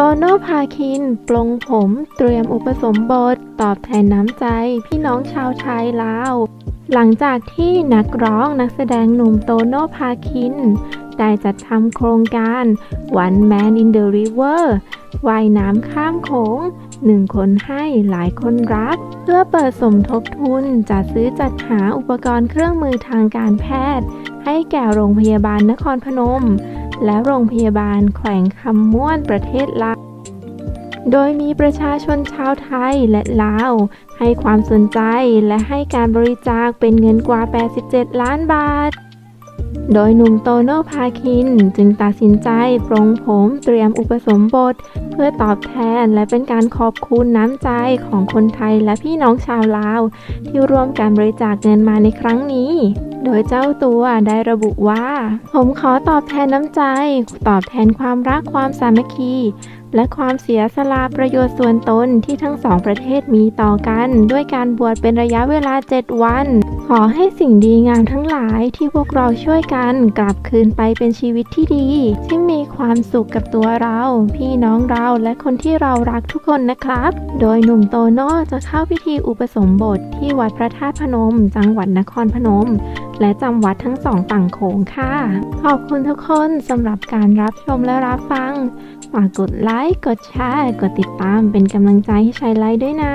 โตโน่พาคิน ปลงผมเตรียมอุปสมบท ตอบแทนน้ำใจพี่น้องชาวไทยลาว หลังจากที่นักร้องนักแสดงหนุ่มโตโน่พาคิน ได้จัดทำโครงการ One Man in the River ว่ายน้ำข้ามโขงหนึ่งคนให้หลายคนรัก เพื่อเปิดสมทบทุนจัดซื้อจัดหาอุปกรณ์เครื่องมือทางการแพทย์ ให้แก่โรงพยาบาลนครพนม และโรงพยาบาลแขวงคำม่วนประเทศลาว โดยมีประชาชนชาวไทยและลาว ให้ความสนใจและให้การบริจาคเป็นเงินกว่า 87 ล้านบาท โดยหนุ่มโตโน่พาคินจึงตัดสินใจปรงผมเตรียมอุปสมบท เพื่อตอบแทนและเป็นการขอบคุณน้ำใจของคนไทยและพี่น้องชาวลาว ที่ร่วมการบริจาคเงินมาในครั้งนี้ โดยเจ้าตัวได้ระบุว่า ผมขอตอบแทนน้ำใจ ตอบแทนความรักความสามัคคี และความเสียสละประโยชน์ส่วนตนที่ทั้งสองประเทศมีต่อกัน ด้วยการบวชเป็นระยะเวลา 7 วัน ขอให้สิ่งดีงามทั้งหลายที่พวกเราช่วยกันกลับคืนไปเป็นชีวิตที่ดี ที่มีความสุขกับตัวเรา พี่น้องเราและคนที่เรารักทุกคนนะครับ โดยหนุ่มโตโน่จะเข้าพิธีอุปสมบทที่วัดพระธาตุพนม จังหวัดนครพนม และจำวัดทั้งสองต่างโขงค่ะ ขอบคุณทุกคนสำหรับการรับชมและรับฟัง ฝากกดไลค์ กดแชร์ กดติดตามเป็นกำลังใจให้ชัยไลฟ์ด้วยนะ